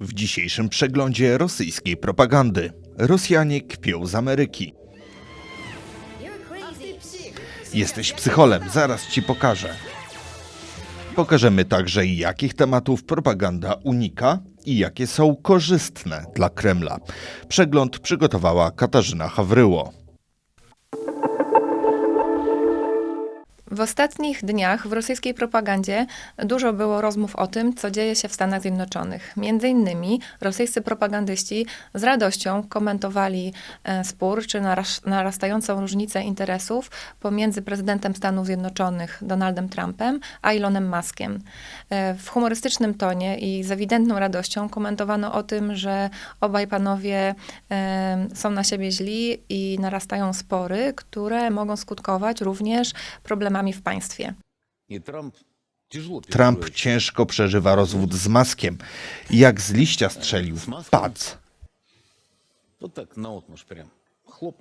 W dzisiejszym przeglądzie rosyjskiej propagandy. Rosjanie kpią z Ameryki. Jesteś psycholem, zaraz ci pokażę. Pokażemy także, jakich tematów propaganda unika i jakie są korzystne dla Kremla. Przegląd przygotowała Katarzyna Hawryło. W ostatnich dniach w rosyjskiej propagandzie dużo było rozmów o tym, co dzieje się w Stanach Zjednoczonych. Między innymi rosyjscy propagandyści z radością komentowali e, spór czy naras- narastającą różnicę interesów pomiędzy prezydentem Stanów Zjednoczonych Donaldem Trumpem a Elonem Muskiem. E, W humorystycznym tonie i z ewidentną radością komentowano o tym, że obaj panowie e, są na siebie źli i narastają spory, które mogą skutkować również problemami w państwie. И Трамп тяжело Trump переживает. ciężko przeżywa rozwód z Maskiem. Jak z liścia strzelił. Pac. Вот так, наотмашь прям. Хлоп.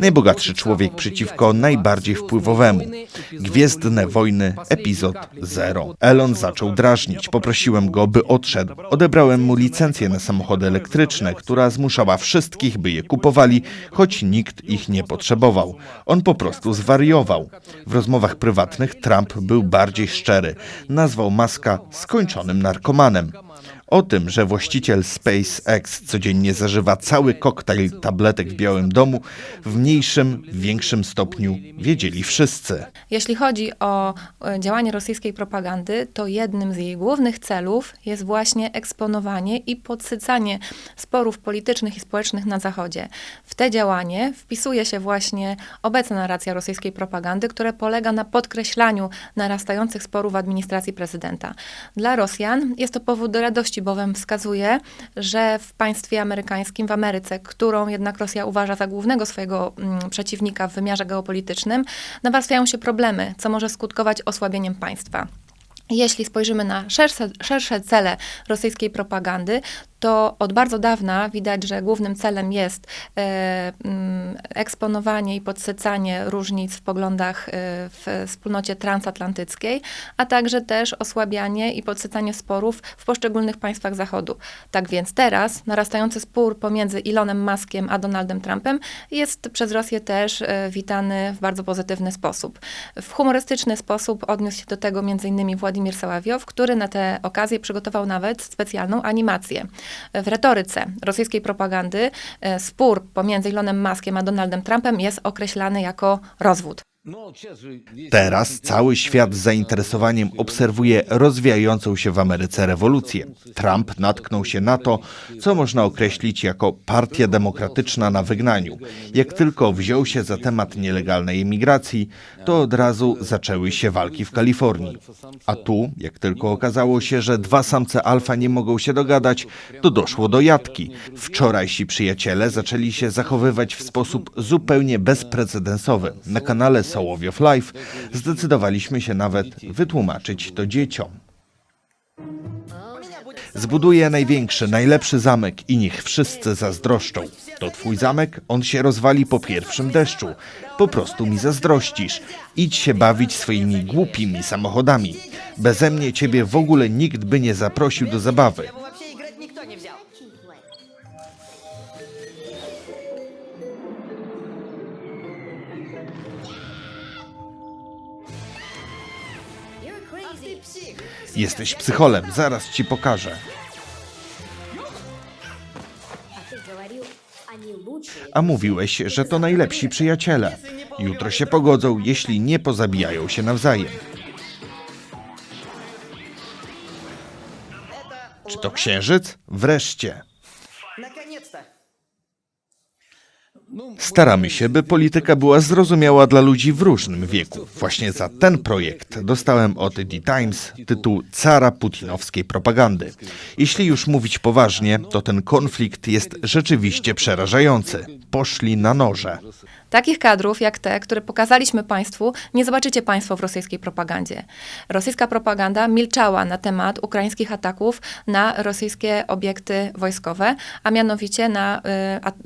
Najbogatszy człowiek przeciwko najbardziej wpływowemu. Gwiezdne wojny, epizod zero Elon zaczął drażnić. Poprosiłem go, by odszedł. Odebrałem mu licencję na samochody elektryczne, która zmuszała wszystkich, by je kupowali, choć nikt ich nie potrzebował. On po prostu zwariował. W rozmowach prywatnych Trump był bardziej szczery. Nazwał Maska skończonym narkomanem. O tym, że właściciel SpaceX codziennie zażywa cały koktajl tabletek w Białym Domu, w mniejszym, większym stopniu wiedzieli wszyscy. Jeśli chodzi o e, działanie rosyjskiej propagandy, to jednym z jej głównych celów jest właśnie eksponowanie i podsycanie sporów politycznych i społecznych na Zachodzie. W te działanie wpisuje się właśnie obecna narracja rosyjskiej propagandy, która polega na podkreślaniu narastających sporów w administracji prezydenta. Dla Rosjan jest to powód do radości, bowiem wskazuje, że w państwie amerykańskim, w Ameryce, którą jednak Rosja uważa za głównego swojego mm, przeciwnika w wymiarze geopolitycznym, nawarstwiają się problemy, co może skutkować osłabieniem państwa. Jeśli spojrzymy na szersze, szersze cele rosyjskiej propagandy, to od bardzo dawna widać, że głównym celem jest e, mm, eksponowanie i podsycanie różnic w poglądach e, w wspólnocie transatlantyckiej, a także też osłabianie i podsycanie sporów w poszczególnych państwach Zachodu. Tak więc teraz narastający spór pomiędzy Elonem Muskiem a Donaldem Trumpem jest przez Rosję też e, witany w bardzo pozytywny sposób. W humorystyczny sposób odniósł się do tego m.in. Władimir Saławiow, który na tę okazję przygotował nawet specjalną animację. W retoryce rosyjskiej propagandy e, spór pomiędzy Elonem Muskiem a Donaldem Trumpem jest określany jako rozwód. Teraz cały świat z zainteresowaniem obserwuje rozwijającą się w Ameryce rewolucję. Trump natknął się na to, co można określić jako partia demokratyczna na wygnaniu. Jak tylko wziął się za temat nielegalnej imigracji, to od razu zaczęły się walki w Kalifornii. A tu, jak tylko okazało się, że dwa samce alfa nie mogą się dogadać, to doszło do jatki. Wczorajsi przyjaciele zaczęli się zachowywać w sposób zupełnie bezprecedensowy. Na kanale Sołowiow Live zdecydowaliśmy się nawet wytłumaczyć to dzieciom. Zbuduję największy, najlepszy zamek i niech wszyscy zazdroszczą. To twój zamek? On się rozwali po pierwszym deszczu. Po prostu mi zazdrościsz. Idź się bawić swoimi głupimi samochodami. Beze mnie ciebie w ogóle nikt by nie zaprosił do zabawy. Jesteś psycholem, zaraz ci pokażę. A mówiłeś, że to najlepsi przyjaciele. Jutro się pogodzą, jeśli nie pozabijają się nawzajem. Czy to księżyc? Wreszcie. Staramy się, by polityka była zrozumiała dla ludzi w różnym wieku. Właśnie za ten projekt dostałem od The Times tytuł Cara putinowskiej propagandy. Jeśli już mówić poważnie, to ten konflikt jest rzeczywiście przerażający. Poszli na noże. Takich kadrów jak te, które pokazaliśmy Państwu, nie zobaczycie Państwo w rosyjskiej propagandzie. Rosyjska propaganda milczała na temat ukraińskich ataków na rosyjskie obiekty wojskowe, a mianowicie na,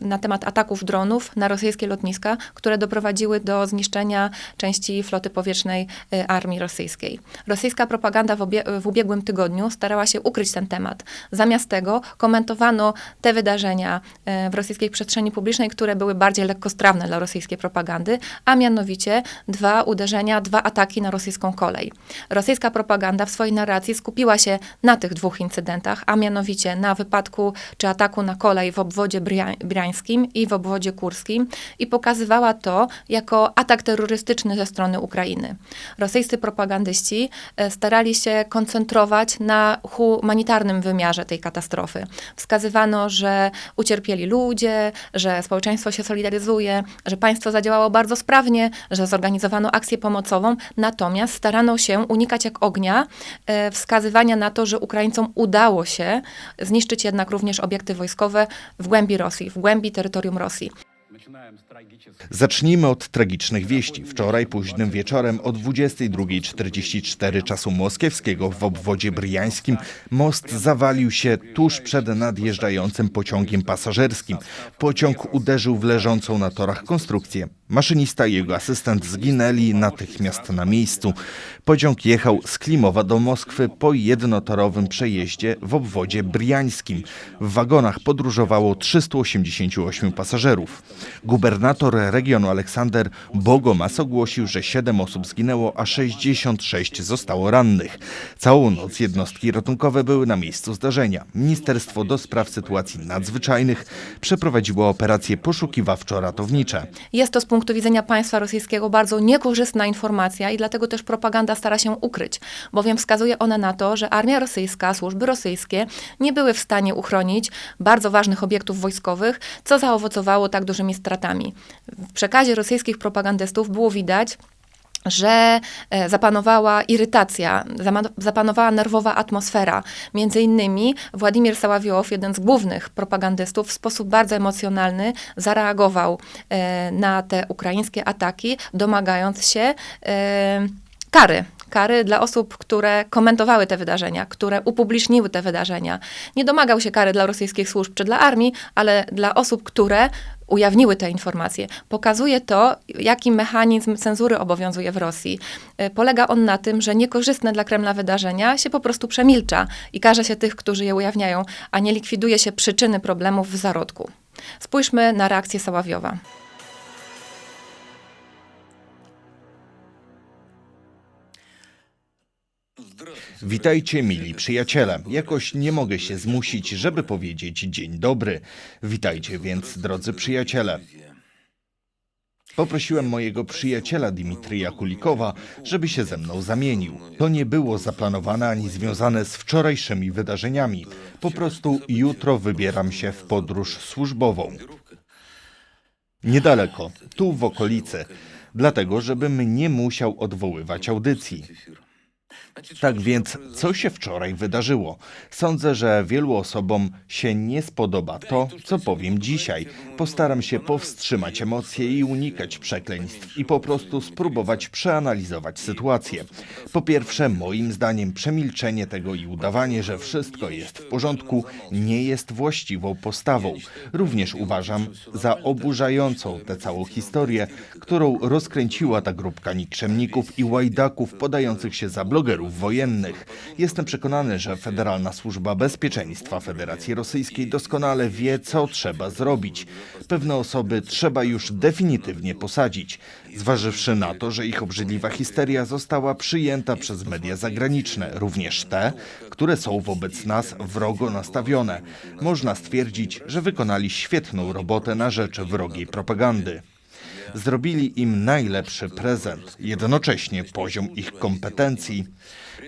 y, na temat ataków dronów na rosyjskie lotniska, które doprowadziły do zniszczenia części floty powietrznej y, armii rosyjskiej. Rosyjska propaganda w, obie- w ubiegłym tygodniu starała się ukryć ten temat. Zamiast tego komentowano te wydarzenia y, w rosyjskiej przestrzeni publicznej, które były bardziej lekkostrawne dla rosyjskiej propagandy, a mianowicie dwa uderzenia, dwa ataki na rosyjską kolej. Rosyjska propaganda w swojej narracji skupiła się na tych dwóch incydentach, a mianowicie na wypadku czy ataku na kolej w obwodzie bria- briańskim i w obwodzie kurskim i pokazywała to jako atak terrorystyczny ze strony Ukrainy. Rosyjscy propagandyści e, starali się koncentrować na humanitarnym wymiarze tej katastrofy. Wskazywano, że ucierpieli ludzie, że społeczeństwo się solidaryzuje, że państwo zadziałało bardzo sprawnie, że zorganizowano akcję pomocową, natomiast starano się unikać jak ognia e, wskazywania na to, że Ukraińcom udało się zniszczyć jednak również obiekty wojskowe w głębi Rosji, w głębi terytorium Rosji. Zacznijmy od tragicznych wieści. Wczoraj późnym wieczorem o 22.44 czasu moskiewskiego w obwodzie bryjańskim most zawalił się tuż przed nadjeżdżającym pociągiem pasażerskim. Pociąg uderzył w leżącą na torach konstrukcję. Maszynista i jego asystent zginęli natychmiast na miejscu. Pociąg jechał z Klimowa do Moskwy po jednotorowym przejeździe w obwodzie bryjańskim. W wagonach podróżowało 388 pasażerów. Gubernator regionu Aleksander Bogomas ogłosił, że 7 osób zginęło, a 66 zostało rannych. Całą noc jednostki ratunkowe były na miejscu zdarzenia. Ministerstwo do spraw sytuacji nadzwyczajnych przeprowadziło operacje poszukiwawczo-ratownicze. Jest to punktu widzenia państwa rosyjskiego bardzo niekorzystna informacja i dlatego też propaganda stara się ukryć, bowiem wskazuje ona na to, że armia rosyjska, służby rosyjskie nie były w stanie uchronić bardzo ważnych obiektów wojskowych, co zaowocowało tak dużymi stratami. W przekazie rosyjskich propagandystów było widać, że e, zapanowała irytacja, zapanowała nerwowa atmosfera. Między innymi Władimir Saławiow, jeden z głównych propagandystów, w sposób bardzo emocjonalny zareagował e, na te ukraińskie ataki, domagając się e, kary. Kary dla osób, które komentowały te wydarzenia, które upubliczniły te wydarzenia. Nie domagał się kary dla rosyjskich służb czy dla armii, ale dla osób, które ujawniły te informacje. Pokazuje to, jaki mechanizm cenzury obowiązuje w Rosji. E, Polega on na tym, że niekorzystne dla Kremla wydarzenia się po prostu przemilcza i karze się tych, którzy je ujawniają, a nie likwiduje się przyczyny problemów w zarodku. Spójrzmy na reakcję Saławiowa. Witajcie, mili przyjaciele. Jakoś nie mogę się zmusić, żeby powiedzieć dzień dobry. Witajcie więc, drodzy przyjaciele. Poprosiłem mojego przyjaciela Dimitrija Kulikowa, żeby się ze mną zamienił. To nie było zaplanowane ani związane z wczorajszymi wydarzeniami. Po prostu jutro wybieram się w podróż służbową. Niedaleko, tu w okolicy, dlatego żebym nie musiał odwoływać audycji. Tak więc, co się wczoraj wydarzyło? Sądzę, że wielu osobom się nie spodoba to, co powiem dzisiaj. Postaram się powstrzymać emocje i unikać przekleństw i po prostu spróbować przeanalizować sytuację. Po pierwsze, moim zdaniem przemilczenie tego i udawanie, że wszystko jest w porządku, nie jest właściwą postawą. Również uważam za oburzającą tę całą historię, którą rozkręciła ta grupka nikczemników i łajdaków podających się za blogerów wojennych. Jestem przekonany, że Federalna Służba Bezpieczeństwa Federacji Rosyjskiej doskonale wie, co trzeba zrobić. Pewne osoby trzeba już definitywnie posadzić, zważywszy na to, że ich obrzydliwa histeria została przyjęta przez media zagraniczne, również te, które są wobec nas wrogo nastawione. Można stwierdzić, że wykonali świetną robotę na rzecz wrogiej propagandy. Zrobili im najlepszy prezent, jednocześnie poziom ich kompetencji.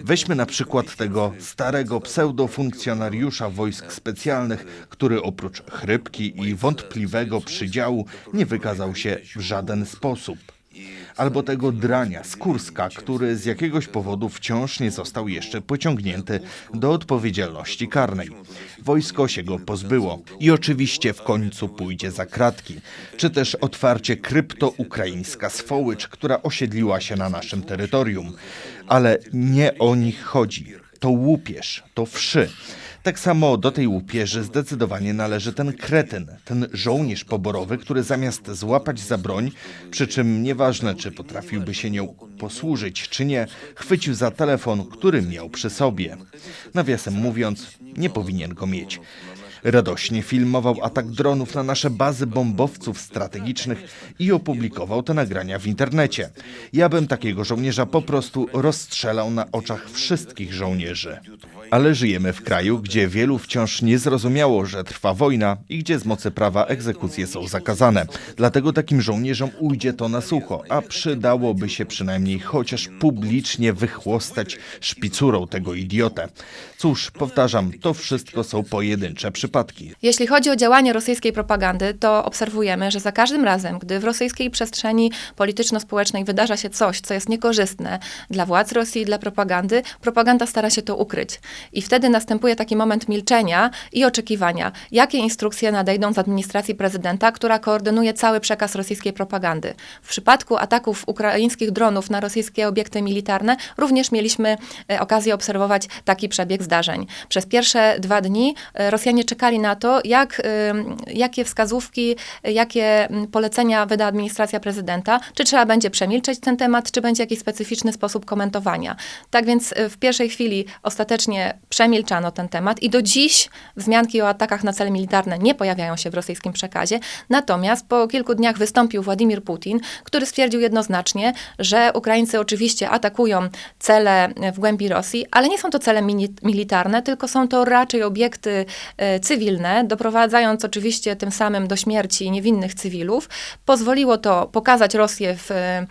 Weźmy na przykład tego starego pseudofunkcjonariusza wojsk specjalnych, który oprócz chrypki i wątpliwego przydziału nie wykazał się w żaden sposób. Albo tego drania z Kurska, który z jakiegoś powodu wciąż nie został jeszcze pociągnięty do odpowiedzialności karnej. Wojsko się go pozbyło i oczywiście w końcu pójdzie za kratki, czy też otwarcie krypto-ukraińska swołycz, która osiedliła się na naszym terytorium. Ale nie o nich chodzi. To łupież, to wszy. Tak samo do tej łupieży zdecydowanie należy ten kretyn, ten żołnierz poborowy, który zamiast złapać za broń, przy czym nieważne czy potrafiłby się nią posłużyć czy nie, chwycił za telefon, który miał przy sobie. Nawiasem mówiąc, nie powinien go mieć. Radośnie filmował atak dronów na nasze bazy bombowców strategicznych i opublikował te nagrania w internecie. Ja bym takiego żołnierza po prostu rozstrzelał na oczach wszystkich żołnierzy. Ale żyjemy w kraju, gdzie wielu wciąż nie zrozumiało, że trwa wojna i gdzie z mocy prawa egzekucje są zakazane. Dlatego takim żołnierzom ujdzie to na sucho, a przydałoby się przynajmniej chociaż publicznie wychłostać szpicurą tego idiotę. Cóż, powtarzam, to wszystko są pojedyncze przypadki. Jeśli chodzi o działanie rosyjskiej propagandy, to obserwujemy, że za każdym razem, gdy w rosyjskiej przestrzeni polityczno-społecznej wydarza się coś, co jest niekorzystne dla władz Rosji, dla propagandy, propaganda stara się to ukryć. I wtedy następuje taki moment milczenia i oczekiwania, jakie instrukcje nadejdą z administracji prezydenta, która koordynuje cały przekaz rosyjskiej propagandy. W przypadku ataków ukraińskich dronów na rosyjskie obiekty militarne również mieliśmy e, okazję obserwować taki przebieg zdarzeń. Przez pierwsze dwa dni e, Rosjanie czekali na to, jak, ym, jakie wskazówki, jakie polecenia wyda administracja prezydenta, czy trzeba będzie przemilczeć ten temat, czy będzie jakiś specyficzny sposób komentowania. Tak więc w pierwszej chwili ostatecznie przemilczano ten temat i do dziś wzmianki o atakach na cele militarne nie pojawiają się w rosyjskim przekazie. Natomiast po kilku dniach wystąpił Władimir Putin, który stwierdził jednoznacznie, że Ukraińcy oczywiście atakują cele w głębi Rosji, ale nie są to cele militarne, tylko są to raczej obiekty e, cywilne, doprowadzając oczywiście tym samym do śmierci niewinnych cywilów. Pozwoliło to pokazać Rosję w e,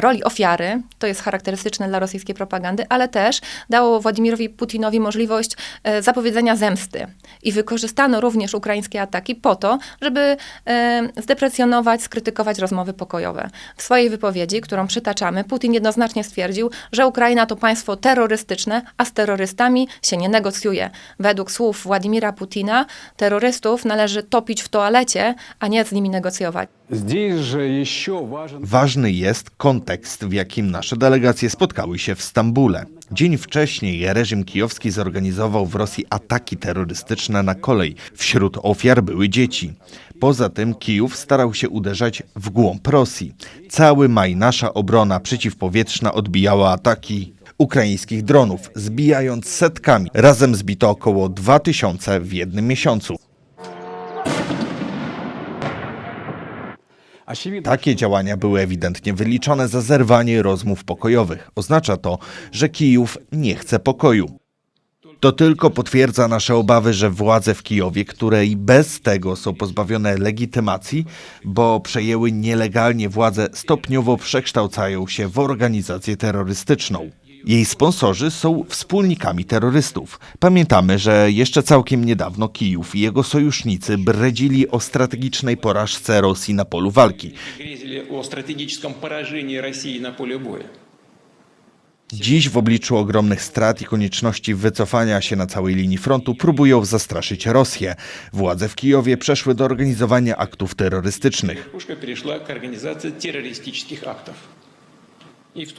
roli ofiary, to jest charakterystyczne dla rosyjskiej propagandy, ale też dało Władimirowi Putinowi możliwość e, zapowiedzenia zemsty. I wykorzystano również ukraińskie ataki po to, żeby e, zdeprecjonować, skrytykować rozmowy pokojowe. W swojej wypowiedzi, którą przytaczamy, Putin jednoznacznie stwierdził, że Ukraina to państwo terrorystyczne, a z terrorystami się nie negocjuje. Według słów Władimira Putina, terrorystów należy topić w toalecie, a nie z nimi negocjować. Ważny jest kontekst, w jakim nasze delegacje spotkały się w Stambule. Dzień wcześniej reżim kijowski zorganizował w Rosji ataki terrorystyczne na kolej. Wśród ofiar były dzieci. Poza tym Kijów starał się uderzać w głąb Rosji. Cały maj nasza obrona przeciwpowietrzna odbijała ataki ukraińskich dronów, zbijając setkami. Razem zbito około 2000 w jednym miesiącu. Takie działania były ewidentnie wyliczone za zerwanie rozmów pokojowych. Oznacza to, że Kijów nie chce pokoju. To tylko potwierdza nasze obawy, że władze w Kijowie, które i bez tego są pozbawione legitymacji, bo przejęły nielegalnie władzę, stopniowo przekształcają się w organizację terrorystyczną. Jej sponsorzy są wspólnikami terrorystów. Pamiętamy, że jeszcze całkiem niedawno Kijów i jego sojusznicy bredzili o strategicznej porażce Rosji na polu walki. Dziś w obliczu ogromnych strat i konieczności wycofania się na całej linii frontu próbują zastraszyć Rosję. Władze w Kijowie przeszły do organizowania aktów terrorystycznych.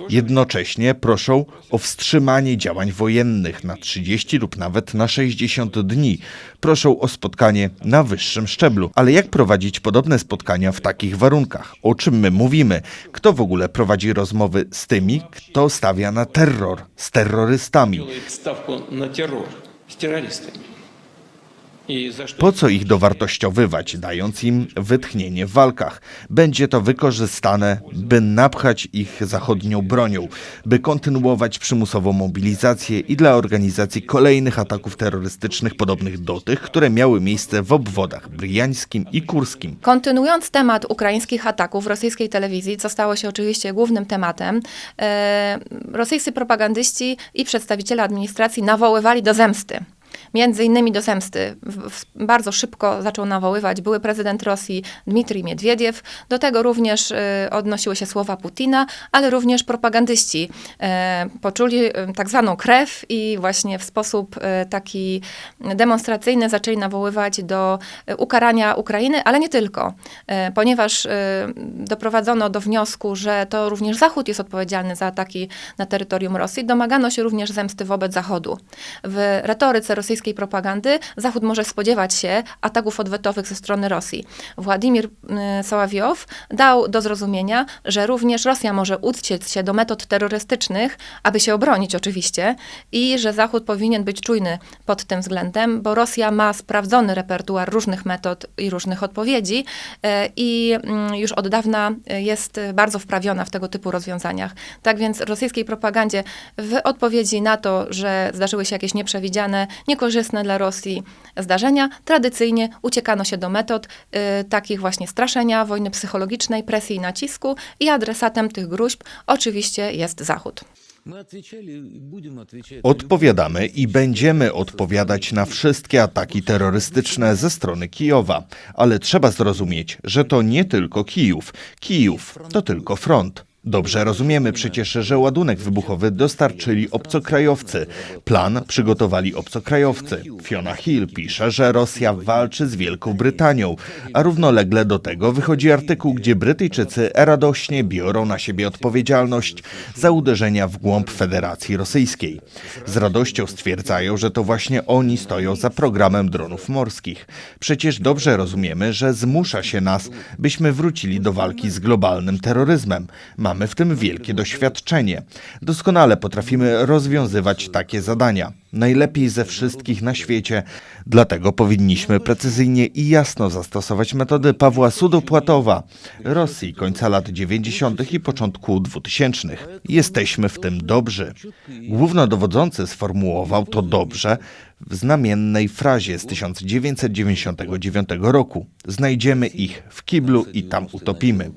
Jednocześnie proszą o wstrzymanie działań wojennych na 30 lub nawet na 60 dni. Proszą o spotkanie na wyższym szczeblu. Ale jak prowadzić podobne spotkania w takich warunkach? O czym my mówimy? Kto w ogóle prowadzi rozmowy z tymi, kto stawia na terror, z terrorystami? Z terrorystami. Po co ich dowartościowywać, dając im wytchnienie w walkach? Będzie to wykorzystane, by napchać ich zachodnią bronią, by kontynuować przymusową mobilizację i dla organizacji kolejnych ataków terrorystycznych podobnych do tych, które miały miejsce w obwodach bryjańskim i kurskim. Kontynuując temat ukraińskich ataków w rosyjskiej telewizji, co stało się oczywiście głównym tematem, e, rosyjscy propagandyści i przedstawiciele administracji nawoływali do zemsty. Między innymi do zemsty bardzo szybko zaczął nawoływać były prezydent Rosji Dmitrij Miedwiediew. Do tego również y, odnosiły się słowa Putina, ale również propagandyści e, poczuli y, tak zwaną krew i właśnie w sposób y, taki demonstracyjny zaczęli nawoływać do y, ukarania Ukrainy, ale nie tylko, ponieważ y, doprowadzono do wniosku, że to również Zachód jest odpowiedzialny za ataki na terytorium Rosji, domagano się również zemsty wobec Zachodu. W retoryce rosyjskiej propagandy Zachód może spodziewać się ataków odwetowych ze strony Rosji. Władimir y, Soławiow dał do zrozumienia, że również Rosja może uciec się do metod terrorystycznych, aby się obronić oczywiście, i że Zachód powinien być czujny pod tym względem, bo Rosja ma sprawdzony repertuar różnych metod i różnych odpowiedzi e, i mm, już od dawna jest bardzo wprawiona w tego typu rozwiązaniach. Tak więc rosyjskiej propagandzie w odpowiedzi na to, że zdarzyły się jakieś nieprzewidziane, niekorzystne niekorzystne dla Rosji zdarzenia, tradycyjnie uciekano się do metod y, takich właśnie straszenia, wojny psychologicznej, presji i nacisku i adresatem tych gruźb oczywiście jest Zachód. Odpowiadamy i będziemy odpowiadać na wszystkie ataki terrorystyczne ze strony Kijowa, ale trzeba zrozumieć, że to nie tylko Kijów. Kijów to tylko front. Dobrze rozumiemy przecież, że ładunek wybuchowy dostarczyli obcokrajowcy. Plan przygotowali obcokrajowcy. Fiona Hill pisze, że Rosja walczy z Wielką Brytanią, a równolegle do tego wychodzi artykuł, gdzie Brytyjczycy radośnie biorą na siebie odpowiedzialność za uderzenia w głąb Federacji Rosyjskiej. Z radością stwierdzają, że to właśnie oni stoją za programem dronów morskich. Przecież dobrze rozumiemy, że zmusza się nas, byśmy wrócili do walki z globalnym terroryzmem. Mamy w tym wielkie doświadczenie. Doskonale potrafimy rozwiązywać takie zadania. Najlepiej ze wszystkich na świecie. Dlatego powinniśmy precyzyjnie i jasno zastosować metody Pawła Sudopłatowa, Rosji końca lat 90. i początku 2000. Jesteśmy w tym dobrzy. Głównodowodzący sformułował to dobrze w znamiennej frazie z 1999 roku. Znajdziemy ich w kiblu i tam utopimy.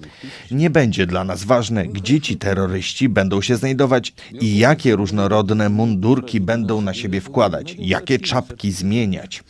Nie będzie dla nas ważne, gdzie ci terroryści będą się znajdować i jakie różnorodne mundurki będą na siebie wkładać, jakie czapki zmieniać.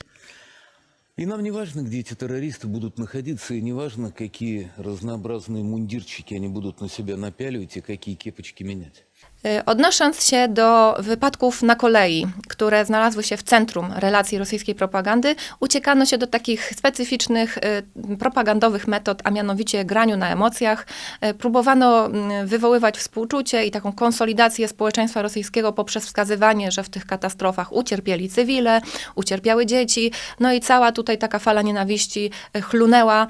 И нам не важно, где эти террористы будут находиться, и не важно, какие разнообразные мундирчики они будут на себя напяливать и какие кепочки менять. Y, Odnosząc się do wypadków na kolei, które znalazły się w centrum relacji rosyjskiej propagandy, uciekano się do takich specyficznych y, propagandowych metod, a mianowicie graniu na emocjach. Y, Próbowano mm, wywoływać współczucie i taką konsolidację społeczeństwa rosyjskiego poprzez wskazywanie, że w tych katastrofach ucierpieli cywile, ucierpiały dzieci. No i cała tutaj taka fala nienawiści chlunęła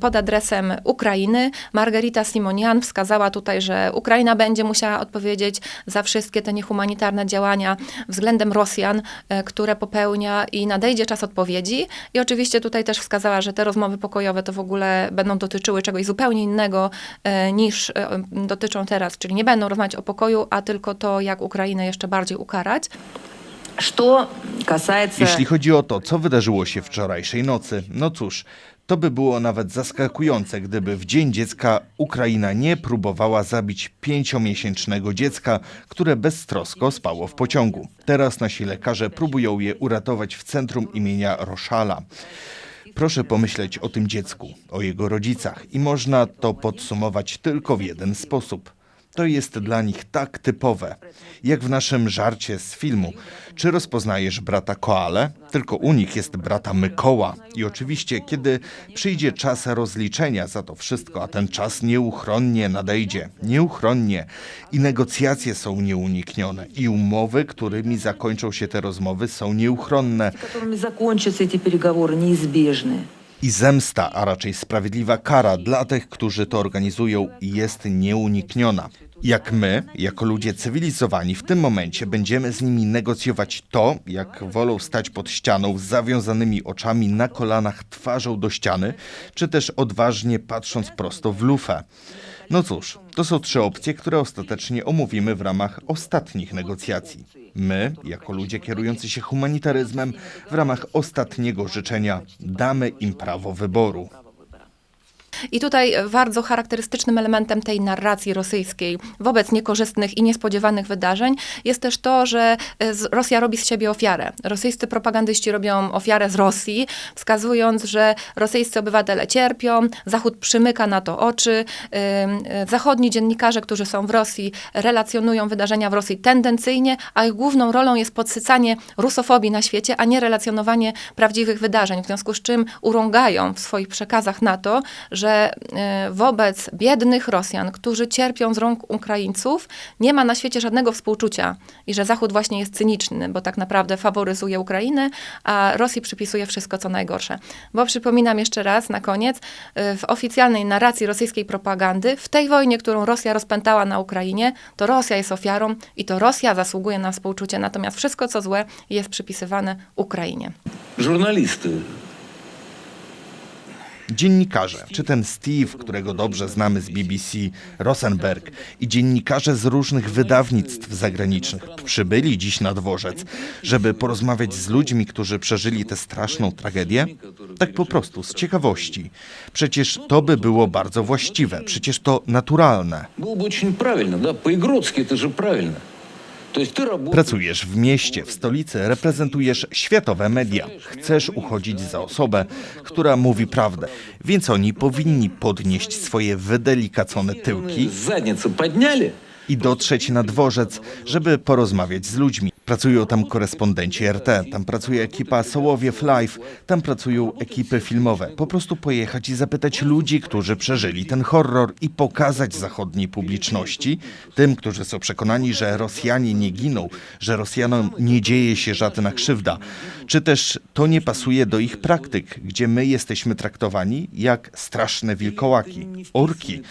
pod adresem Ukrainy. Margarita Simonian wskazała tutaj, że Ukraina będzie musiała odpowiedzieć za wszystkie te niehumanitarne działania względem Rosjan, e, które popełnia i nadejdzie czas odpowiedzi. I oczywiście tutaj też wskazała, że te rozmowy pokojowe to w ogóle będą dotyczyły czegoś zupełnie innego e, niż e, dotyczą teraz, czyli nie będą rozmawiać o pokoju, a tylko to, jak Ukrainę jeszcze bardziej ukarać. Jeśli chodzi o to, co wydarzyło się wczorajszej nocy, no cóż, to by było nawet zaskakujące, gdyby w Dzień Dziecka Ukraina nie próbowała zabić pięciomiesięcznego dziecka, które beztrosko spało w pociągu. Teraz nasi lekarze próbują je uratować w centrum imienia Roszala. Proszę pomyśleć o tym dziecku, o jego rodzicach i można to podsumować tylko w jeden sposób To jest dla nich tak typowe, jak w naszym żarcie z filmu. Czy rozpoznajesz brata Koale? Tylko u nich jest brata Mykoła. I oczywiście, kiedy przyjdzie czas rozliczenia za to wszystko, a ten czas nieuchronnie nadejdzie, nieuchronnie i negocjacje są nieuniknione i umowy, którymi zakończą się te rozmowy są nieuchronne, которыми закончатся эти переговоры, неизбежны. i zemsta, a raczej sprawiedliwa kara dla tych, którzy to organizują, jest nieunikniona. Jak my, jako ludzie cywilizowani, w tym momencie będziemy z nimi negocjować to, jak wolą stać pod ścianą z zawiązanymi oczami na kolanach twarzą do ściany, czy też odważnie patrząc prosto w lufę. No cóż, to są trzy opcje, które ostatecznie omówimy w ramach ostatnich negocjacji. My, jako ludzie kierujący się humanitaryzmem, w ramach ostatniego życzenia damy im prawo wyboru. I tutaj bardzo charakterystycznym elementem tej narracji rosyjskiej wobec niekorzystnych i niespodziewanych wydarzeń jest też to, że e, Rosja robi z siebie ofiarę. Rosyjscy propagandyści robią ofiarę z Rosji, wskazując, że rosyjscy obywatele cierpią, Zachód przymyka na to oczy, y, zachodni dziennikarze, którzy są w Rosji, relacjonują wydarzenia w Rosji tendencyjnie, a ich główną rolą jest podsycanie rusofobii na świecie, a nie relacjonowanie prawdziwych wydarzeń. W związku z czym urągają w swoich przekazach na to, że że e, wobec biednych Rosjan, którzy cierpią z rąk Ukraińców, nie ma na świecie żadnego współczucia i że Zachód właśnie jest cyniczny, bo tak naprawdę faworyzuje Ukrainę, a Rosji przypisuje wszystko co najgorsze. Bo przypominam jeszcze raz na koniec, e, w oficjalnej narracji rosyjskiej propagandy, w tej wojnie, którą Rosja rozpętała na Ukrainie, to Rosja jest ofiarą i to Rosja zasługuje na współczucie, natomiast wszystko co złe jest przypisywane Ukrainie. Żurnalisty Dziennikarze, czy ten Steve, którego dobrze znamy z BBC, Rosenberg i dziennikarze z różnych wydawnictw zagranicznych przybyli dziś na dworzec, żeby porozmawiać z ludźmi, którzy przeżyli tę straszną tragedię? Tak po prostu, z ciekawości. Przecież to by było bardzo właściwe, przecież to naturalne. было бы очень правильно, да, по-игротски это же правильно. Pracujesz w mieście, w stolicy, reprezentujesz światowe media. Chcesz uchodzić za osobę, która mówi prawdę. Więc oni powinni podnieść swoje wydelikacone tyłki i dotrzeć na dworzec, żeby porozmawiać z ludźmi. Pracują tam korespondenci RT, tam pracuje ekipa Sołowiew Live, tam pracują ekipy filmowe. Po prostu pojechać i zapytać ludzi, którzy przeżyli ten horror i pokazać zachodniej publiczności, tym, którzy są przekonani, że Rosjanie nie giną, że Rosjanom nie dzieje się żadna krzywda. Czy też to nie pasuje do ich praktyk, gdzie my jesteśmy traktowani jak straszne wilkołaki, orki,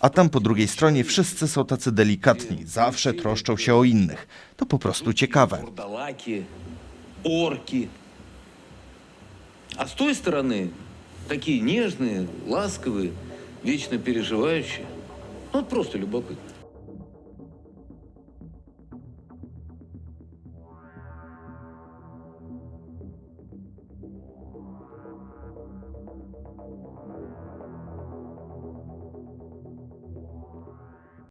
a tam po drugiej stronie wszyscy są tacy delikatni, zawsze troszczą się o innych To po prostu ciekawe. вурдалаки, орки. А с той стороны такие нежные, ласковые, вечно переживающие. Ну, вот просто любопытно.